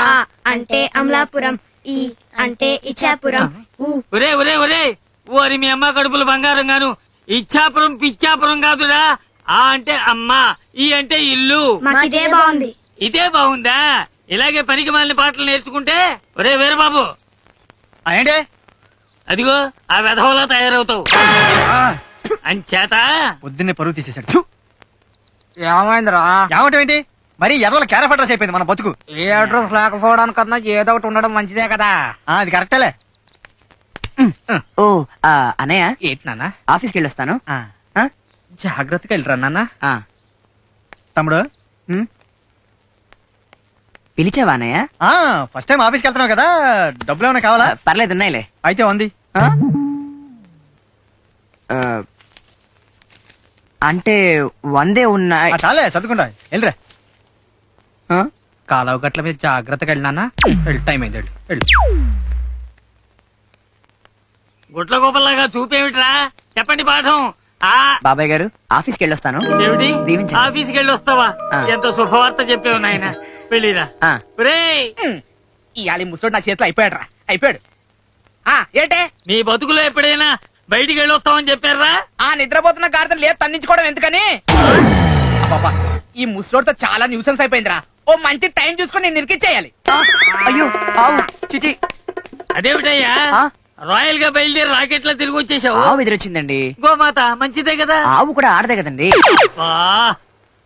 ఆ అంటే అమలాపురం ఈ అంటే ఇచ్చాపురం. ఊ. ఒరే ఒరే ఒరే ఓరి మీ అమ్మ కడుపులు బంగారం గాను. ఇచ్చాపురం పిచ్చాపురం కాదురా. ఆ అంటే అమ్మ ఈ అంటే ఇల్లు. మాకిదే బాగుంది. ఇదే బాగుందా? ఇలాగే పనికి మాలిన పాటలు నేర్చుకుంటే ఒరే వీరబాబు. ఏంటి? అదిగో ఆ వెధవలా తయారవుతావు. అంచేత? పొద్దున్నే పరుగు తీసేశాడు. ఛు! ఏమైందిరా? ఏమంటావు ఏంటి మరి ఎదవల క్యారెఫ్ అడ్రస్ అయిపోయింది మన బతుకు. ఏ అడ్రస్ లేకపోవడానికన్నా ఏదో ఒకటి ఉండడం మంచిదే కదా. ఆ, అది కరెక్టేలే ఓ ఆ, అన్నయ్య. ఏంటి నాన్న? ఆఫీస్కి వెళ్ళొస్తాను. ఆ, ఆ? జాగ్రత్తగా వెళ్ళరా నాన్న? ఆ, తమ్ముడు? ఉమ్. పిలిచావా అన్నయ్య? ఆ ఫస్ట్ టైం ఆఫీస్కి వెళ్తున్నావు కదా. డబ్బులు ఏమైనా ఆ, కావాలా పర్లేదు ఉన్నాయిలే. అయితే ఉంది. ఆ? ఆ, అంటే వందే ఉన్నాయి ఆ, చాలే చదువుకుంటా వెళ్ళరా? కాలువ గట్ల మీద జాగ్రత్తగా వెళ్ళినా వెళ్ళి టైం అయింది వెళ్ళు. వెళ్ళు. గుట్ల గోపల్లాగా చూపేమిట్రా? చెప్పండి పాఠం. ఆ? బాబాయ్ గారు ఆఫీస్కి వెళ్ళొస్తాను. ఏమిటి? దీవించండి. ఆఫీస్కి వెళ్ళి వస్తావా ఆ. ఎంత శుభవార్త చెప్పావు నాయన. వెళ్ళిరా. ఇవాళ ముసలోడు నా చేతిలో అయిపోయాడు రా అయిపోయాడు. ఆ ఏంటే? నీ బతుకులో ఎప్పుడైనా బయటికి వెళ్ళి వస్తామని చెప్పారా? ఆ నిద్రపోతున్న గాడిదలు లేదు తన్నించుకోవడం ఎందుకని? ఈ ముసలోడితో చాలా న్యూసెన్స్ అయిపోయిందిరా. ఓ మంచి టైం చూసుకొని నేను నిరికిచ్చేయాలి. అయ్యో ఆవు చిచి. అదేమిటయ్యా? ఆ? రాయల్గా బయలుదేరి రాకెట్లా తిరిగి వచ్చేసావు? ఆవు ఎదురొచ్చిందండి. గోమాత మంచిదే కదా? ఆవు కూడా ఆడదే కదండి. వా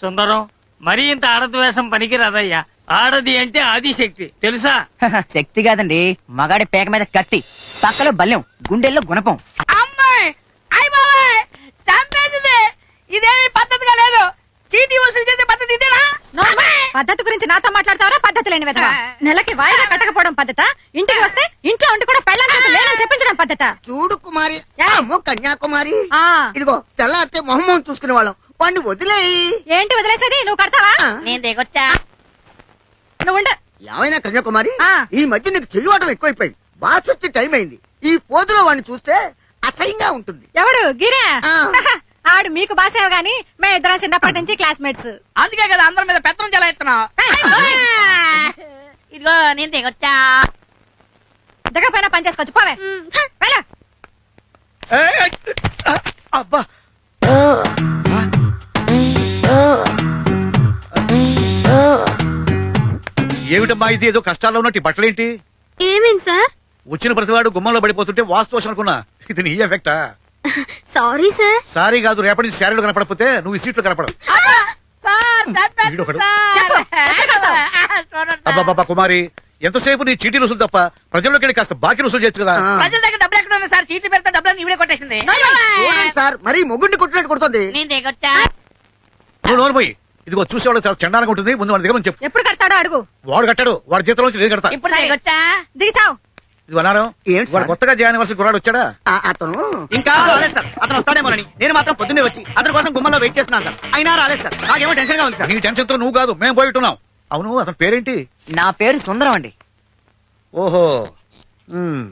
సుందరం మరీ ఇంత ఆడది వేషం పనికిరాదయ్యా. ఆడది అంటే ఆదిశక్తి తెలుసా? శక్తి కాదండి. మగాడి పేక మీద కత్తి పక్కలో బల్యం గుండెల్లో గుణపం. అమ్మాయి అయ్య బాబాయ్ చంపేసింది. ఇదేమి పద్ధతిగా లేదు. చీటీ వసూలు చేసే పద్ధతి ఇదేనా? పద్ధతి గురించి నాతో మాట్లాడతావరా? పద్ధతి లేని విధవా? నెలకి వాయిదా కట్టకపోవడం పద్ధత? ఇంటికి వస్తే ఇంట్లో ఉండి కూడా పెళ్ళం చేసి లేనని చెప్పించడం పద్ధత? చూడు కుమారి. కన్యాకుమారి. ఆ. ఇదిగో తెల్లారితే మొహమ్మం చూసుకునే వాళ్ళం. వాడిని వదిలేయి. ఏంటి వదిలేసేది? నువ్వు కడతావా. నేను దిగొచ్చా. నువ్వు. ఏమైనా కన్యాకుమారి? ఆ. ఈ మధ్య నీకు చెయ్యవటం ఎక్కువైపోయింది. బాస్ వచ్చే టైం అయింది. ఈ పోజులో వాడిని చూస్తే అసహ్యంగా ఉంటుంది. ఎవడు? గిరా? ఆడు మీకు బాసేవ గాని మేము ఇద్దరం చిన్నప్పటి నుంచి క్లాస్మేట్స్ అందుకే కదా అందరి మీద పెత్తనం చాలా ఎత్తున్నావు ఇదిగో నేను దిగొచ్చా? దిగపోయినా పని చేసుకోవచ్చు. పోవే. వెళ్ళ. అబ్బా. ఏమిటమ్మా ఇది? ఏదో కష్టాల్లో ఉన్నట్టు ఈ బట్టలేంటి? ఏమేం సార్? వచ్చిన ప్రతివాడు గుమ్మంలో పడిపోతుంటే వాస్తు అనుకున్నా ఇది నీ ఎఫెక్టా సారీ సార్. సారీ కాదు రేపటి నుంచి శారీలో కనపడకపోతే నువ్వు ఈ సీట్లో కనపడవు. సార్ వీడొకడు. అబ్బాబ్బా కుమారి ఎంతసేపు నీ చీటీ రుసులు తప్ప ప్రజల్లోకి వెళ్ళి కాస్త బాకీ రుసులు చేయొచ్చు కదా. ప్రజల దగ్గర డబ్బులు ఎక్కడ ఉన్నాయి సార్? చీట్లు పెడితే డబ్బులు ఇవిడే కొట్టేసింది. చూడండి సార్. మరీ మొగుడిని కొట్టినట్టు కొడుతుంది. నేను దిగొచ్చా? నువ్వు నోరు పోయి ఇదిగో చూసేవాడు చాలా చండాలంగా ఉంటుంది. ముందు వాడి దగ్గర చెప్పు. ఎప్పుడు కడతాడో అడుగు. వాడు కట్టాడు వాడి జీతంలో నుంచి నేను కడతా ఇప్పుడు దిగొచ్చా? దిగి చావు. ఇది వనారం ఏంటి వాడు సార్? కొత్తగా జాయిన్ అవ్వాల్సిన కుర్రాడు వచ్చాడా? ఆ, అతను? ఇంకా రాలేదు సార్. అతను వస్తాడేమోనని నేను మాత్రం పొద్దున్నే వచ్చి అతని కోసం గుమ్మంలో వెయిట్ చేస్తున్నాను సార్. అయినా రాలేదు సార్. నాకేమో టెన్షన్గా ఉంది సార్. నీ టెన్షన్తో నువ్వు కాదు మేము పోయిట్టున్నాం అవును అతని పేరేంటి? నా పేరు సుందరం అండి. ఓహో. ఉమ్.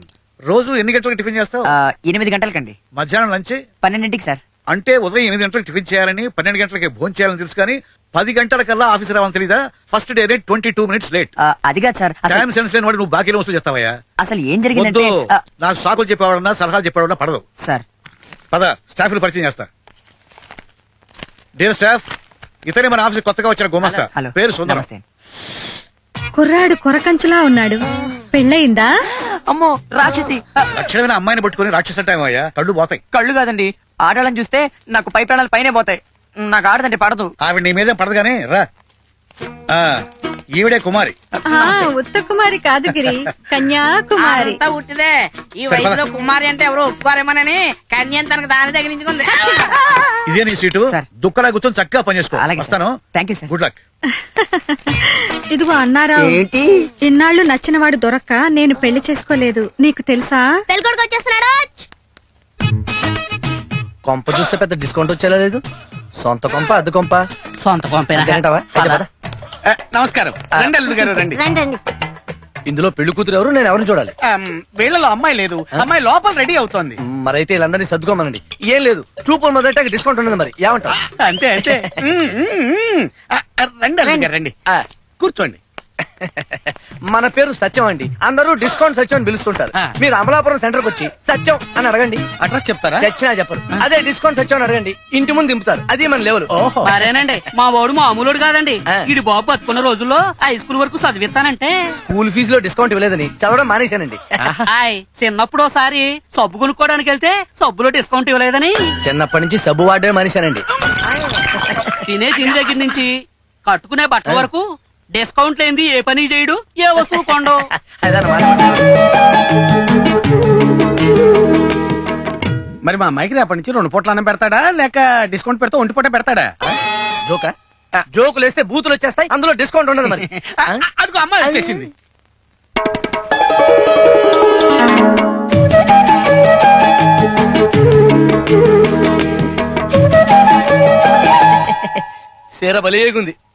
రోజు ఎన్ని గంటలకు టిఫిన్ చేస్తావు? ఆ, ఎనిమిది గంటలకండి. మధ్యాహ్నం లంచ్? పన్నెండింటికి సార్. అంటే ఉదయం ఎనిమిది గంటలకు టిఫిన్ చేయాలని పన్నెండు గంటలకి భోజనం చేయాలని తెలుసు కానీ పది గంటలకల్లా ఆఫీస్ రావాలని తెలీదా? First day late twenty two minutes late ఆ, అది కాదు సార్. అసలు- టైం సెన్స్ లేని వాడు నువ్వు బాకీలో వస్తూ చేస్తావయ్యా? అసలు ఏం వద్దు. జరిగిందంటే ఆ, నాకు సాకులు చెప్పేవాడన్నా సలహాలు చెప్పేవాడన్నా పడదు. సార్. పద స్టాఫ్ పరిచయం చేస్తా. డియర్ స్టాఫ్ ఇతనే మన ఆఫీస్ కొత్తగా వచ్చిన గుమస్తా. హలో పేరు సుందరం. నమస్తే. కుర్రాడు కొరకంచులా ఉన్నాడు. పెళ్ళయిందా? అమ్మో రాక్షసి. ఆ, లక్షణమైన అమ్మాయిని పట్టుకుని రాక్షస టైం అయ్యా కళ్ళు పోతాయి. కళ్ళు కాదండి ఆడాలని చూస్తే నాకు పై ప్రాణాలు పైనే పోతాయి. నాకు ఆడదండి పడదు. ఆవిడ నీ మీదే పడదు కానీ రా. ఆ, ఈవిడే కుమారి. ఆ, ఉత్త కుమారి కాదు గిరి కన్యాకుమారి. అంతా ఉట్టిదే. ఈ వయసులో. కుమారి అంటే ఎవరు ఒప్పుకోరేమోనని కన్యం తనకు దాని తగిలించుకుంది. ఇదే నీ సీటు. సార్. దుక్కలా కూర్చొని చక్కగా పనిచేసుకో అలాగే సార్. వస్తాను. Thank you sir good luck ఇదిగో అన్నారా ఏంటి? ఇన్నాళ్ళు నచ్చినవాడు దొరక్క నేను పెళ్ళి చేసుకోలేదు. నీకు తెలుసా? తెలుగుడికి వచ్చేస్తున్నాడు. కొంప చూస్తే పెద్ద డిస్కౌంట్ వచ్చేలా లేదు. సొంత కొంప అద్దె కొంప. సొంత పద. నమస్కారం. రండి అల్లుడు గారు రండి. ఇందులో పెళ్ళి కూతురు ఎవరు? నేను ఎవరిని చూడాలి? వీళ్ళలో అమ్మాయి లేదు. అమ్మాయి లోపల రెడీ అవుతోంది. మరైతే వీళ్ళందరినీ సర్దుకోమనండి. ఏం లేదు. చూపులు మొదట డిస్కౌంట్ ఉండదు మరి. ఏమంటావు? అంతే అంతే. రండి రండి. కూర్చోండి. మన పేరు సత్యం అండి. అందరూ డిస్కౌంట్ సత్యం అని పిలుస్తుంటారు. ఆ. మీరు అమలాపురం సెంటర్కి వచ్చి సత్యం అని అడగండి. అడ్రస్ చెప్తారా? చచ్చినా చెప్పరు. అదే డిస్కౌంట్ సత్యం అని అడగండి. ఇంటి ముందు దింపుతారు. అది మన లెవెల్ ఓహో. మరేనండి మా వాడు మామూలుడు కాదండి. ఆ. ఇది బాబు బతుకున్న రోజుల్లో హై స్కూల్ వరకు చదివిస్తానంటే. స్కూల్ ఫీజులో డిస్కౌంట్ ఇవ్వలేదని చదవడం మానేశానండి. ఆయ్ చిన్నప్పుడు ఒకసారి సబ్బు కొనుక్కోవడానికి వెళ్తే సబ్బులో డిస్కౌంట్ ఇవ్వలేదని. చిన్నప్పటి నుంచి సబ్బు వాడమే మానేశానండి. తినే తిని దగ్గర నుంచి కట్టుకునే బట్టల వరకు డిస్కౌంట్ లేనిది ఏ పని చేయడు? ఏ వస్తువు కొండు మరి మా అమ్మాయికి రేపటి నుంచి రెండు పూట్ల అన్నం పెడతాడా? లేక డిస్కౌంట్ పెడితే ఒంటి పూట పెడతాడా? జోకా? జోకులు వేస్తే బూతులు వచ్చేస్తాయి అందులో డిస్కౌంట్ ఉండదు మరి. ఆ? అదిగో అమ్మాయి వచ్చేసింది. సీర బలిగుంది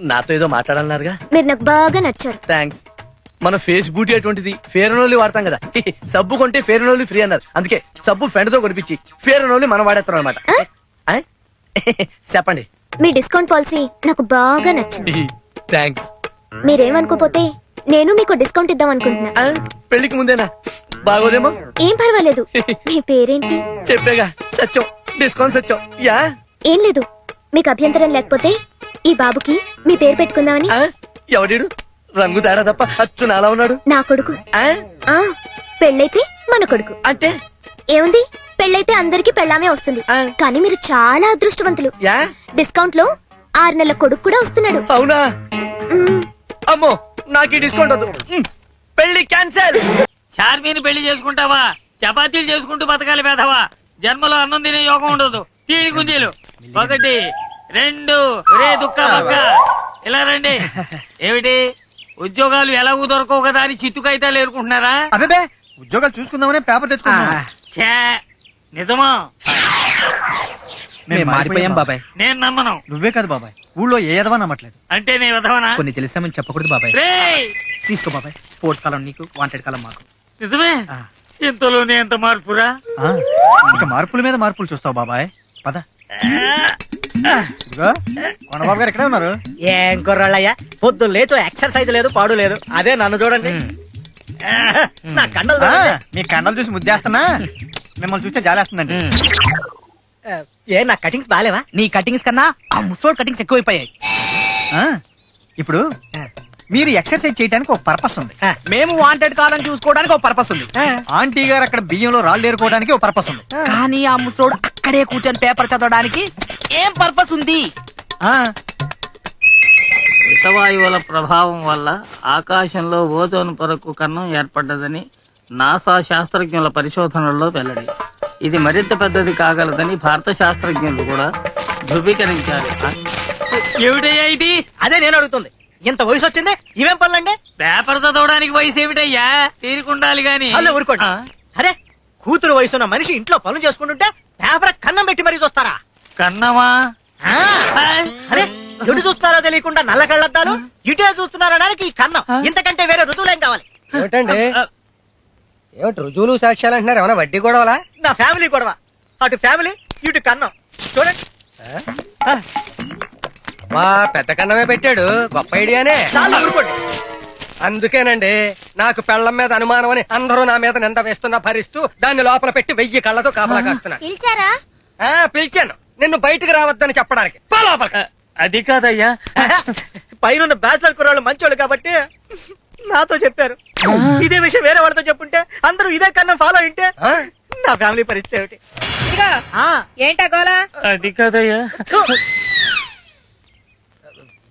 నాతో ఏదో మాట్లాడాలన్నారుగా? మీరు నాకు బాగా నచ్చారు. థ్యాంక్స్ మన ఫేస్ బూటీ అటువంటిది ఫేర్ అండ్ ఓన్లీ వాడతాం కదా. సబ్బు కొంటే ఫేర్ అండ్ ఓన్లీ ఫ్రీ అన్నారు. అందుకే సబ్బు ఫ్రెండ్తో కొనిపించి ఫేర్ అండ్ ఓన్లీ మనం వాడేస్తాం అనమాట చెప్పండి. మీ డిస్కౌంట్ పాలసీ నాకు బాగా నచ్చింది. థ్యాంక్స్ మీరేమనుకోపోతే నేను మీకు డిస్కౌంట్ ఇద్దాం అనుకుంటున్నా. పెళ్ళికి ముందేనా? బాగోదేమో? ఏం పర్వాలేదు. మీ పేరేంటి? చెప్పేగా సత్యం డిస్కౌంట్ సత్యం. యా? ఏం లేదు. మీకు అభ్యంతరం లేకపోతే ఈ బాబుకి మీ పేరు పెట్టుకుందామని. ఆ? ఎవడీడు? రంగు తేడా తప్ప అచ్చు నాలా ఉన్నాడు. నా కొడుకు. ఆ? ఆ పెళ్ళైతే మన కొడుకు. అంటే? ఏముంది? పెళ్ళైతే అందరికి పెళ్ళామే వస్తుంది. ఆ. కానీ మీరు చాలా అదృష్టవంతులు. యా? డిస్కౌంట్లో ఆరు నెలల కొడుకు కూడా వస్తున్నాడు. అవునా? మ్మ్. అమ్మో నాకు ఈ డిస్కౌంట్ వద్దు. పెళ్ళి క్యాన్సల్. చార్మీని పెళ్ళి చేసుకుంటావా? చపాతీలు చేసుకుంటూ బతకాలి పేదవా? జన్మలో అన్నం తినే యోగం ఉండదు. తీడి గుంజీలు. ఒకటి రెండు. రే దుక్క బక్క ఇలా రండి. ఏమిటి? ఉద్యోగాలు ఎలాగూ దొరకవు కదా అని చిత్తుకైతాలు ఏరుకుంటున్నారా? అదే ఉద్యోగాలు చూసుకుందామని పేపర్ తెచ్చుకున్నాం ఛే నిజమా? మేము మారిపోయాం బాబాయ్. నేను నమ్మను. నువ్వే కాదు బాబాయ్. ఊళ్ళో ఏ ఎదవా నమ్మట్లేదు అంటే నీ విధవనా కొన్ని తెలిసామని చెప్పకూడదు బాబాయ్. తీసుకో బాబాయ్. స్పోర్ట్స్ కాలం నీకు వాంటెడ్ కాలం మాకు. నిజమే? ఇంతలోనే ఎంత మార్పురా? ఇక మార్పుల మీద మార్పులు చూస్తావు బాబాయ్. పద. కొండబాబు గారు ఎక్కడే ఉన్నారు? ఏం కుర్రాళ్ళయ్యా? పొద్దు లేచో ఎక్సర్సైజ్ లేదు పాడు లేదు. అదే నన్ను చూడండి. నా కండలు చూడండి. మీ కండలు చూసి ముద్దేస్తున్నా? మిమ్మల్ని చూస్తే జాలేస్తుందండి. ఏ నా కటింగ్స్ బాగాలేవా నీ కటింగ్స్ కన్నా ఆ ముసోడ్ కటింగ్స్ ఎక్కువైపోయాయి. ఆ, ఇప్పుడు మీరు ఎక్సర్సైజ్ చేయడానికి ఒక పర్పస్ ఉంది. మేము వాంటెడ్ కాలం చూసుకోవడానికి ఒక పర్పస్ ఉంది. ఆంటీ గారు అక్కడ బియ్యంలో రాళ్ళు ఏరుకోవడానికి ఒక పర్పస్ ఉంది. కానీ ఆ ముసోడు అక్కడే కూర్చొని పేపర్ చదవడానికి ఏం పర్పస్ ఉంది? ఆ, హితవాయువుల ప్రభావం వల్ల ఆకాశంలో ఓజోన్ పొరకు కన్నం ఏర్పడ్డదని నాసా శాస్త్రజ్ఞుల పరిశోధనల్లో వెల్లడి. ఇది మరింత పెద్దది కాగలదని భారత శాస్త్రజ్ఞులు కూడా ధృవీకరించారు. ఏమిటయ్యా ఇది? అదే నేను అడుగుతుంది. ఇంత వయసు వచ్చింది? ఇవేం పనులండి? పేపర్ చదవడానికి వయసు ఏమిటయ్యా? తీరుకుండాలి గాని. అల్లే ఊరుకోండి. అరే కూతురు వయసున్న మనిషి ఇంట్లో పనులు చేసుకుంటుంటే పేపర్ కన్నం పెట్టి మరీ చూస్తారా? కన్నమా? ఆ, అరే ఎటు చూస్తున్నారో తెలియకుండా నల్ల కళ్ళద్దాలు? ఇటే చూస్తున్నారనడానికి ఈ కన్నం. ఇంతకంటే వేరే రుజువులేం కావాలి? ఏమిటండి? ఏమిటి రుజువులు సాక్ష్యాలు అంటున్నారు? ఏమైనా వడ్డీ గొడవలా? నా ఫ్యామిలీ గొడవ. అటు ఫ్యామిలీ ఇటు కన్నం. చూడండి. మా పెద్ద కన్నమే పెట్టాడు. గొప్ప ఐడియానే. చాలా ఊరుకోండి. అందుకేనండి నాకు పెళ్ళం మీద అనుమానం అని అందరూ నా మీద నింద వేస్తున్నా భరిస్తూ దాన్ని లోపల పెట్టి వెయ్యి కళ్ళతో కాపలా కాస్తున్నా పిలిచారా? ఆ, పిలిచాను. నిన్ను బయటికి రావద్దని చెప్పడానికి. అది కాదయ్యా. పైన బ్యాచిలర్ కుర్రాళ్ళు మంచోళ్ళు కాబట్టి నాతో చెప్పారు. ఇదే విషయం వేరే వాళ్ళతో చెప్పుంటే అందరూ ఇదే కన్నం ఫాలో అయింటే? నా ఫ్యామిలీ పరిస్థితి ఏమిటి? ఏంటా గోలా? అది కాదయ్యా.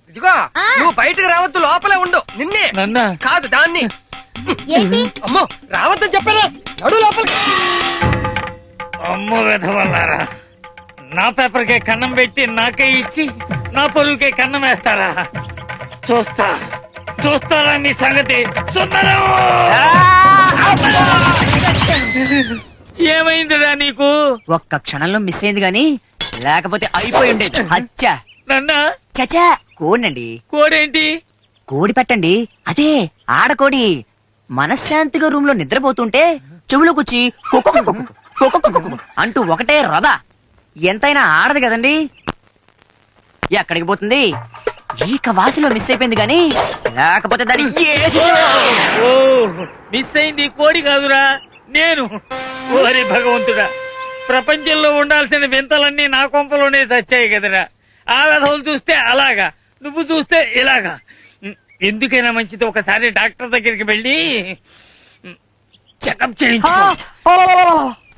ఇదిగో నువ్వు బయటికి రావద్దు లోపలే ఉండు. నిన్నే? కాదు దాన్ని. ఏంటి? అమ్మో రావద్దని చెప్పాను? నడు లోపలికి. నా పేపర్కే కన్నం పెట్టి నాకే ఇచ్చి నా పొరుగుకే కన్నం వేస్తారా? చూస్తా. చూస్తారా మీ సంగతి? సుందరం! ఏమైందిరా నీకు? ఒక్క క్షణంలో మిస్ అయింది గాని లేకపోతే అయిపోయి ఉండేది. అచ్చా. నన్నా? చచా. కోడండి కోడేంటి? కోడి పెట్టండి. అదే ఆడకోడి. మనశ్శాంతిగా రూమ్లో నిద్రపోతుంటే చెవులోకొచ్చి కుక్కు కుక్కు కుక్కు కుక్కు కుక్కు అంటూ ఒకటే రథ. ఎంతైనా ఆడదు కదండి. ఎక్కడికి పోతుంది? ఈక వాసిలో మిస్ అయిపోయింది గాని లేకపోతే దాని ఓ మిస్ అయింది కోడి కాదురా నేను. ఓరి భగవంతుడా ప్రపంచంలో ఉండాల్సిన వింతలన్నీ నా కొంపలోనే చచ్చాయి కదరా. ఆ వ్యధవులు చూస్తే అలాగా నువ్వు చూస్తే ఇలాగా. ఎందుకైనా మంచిది ఒకసారి డాక్టర్ దగ్గరికి వెళ్ళి చెకప్ చేయించు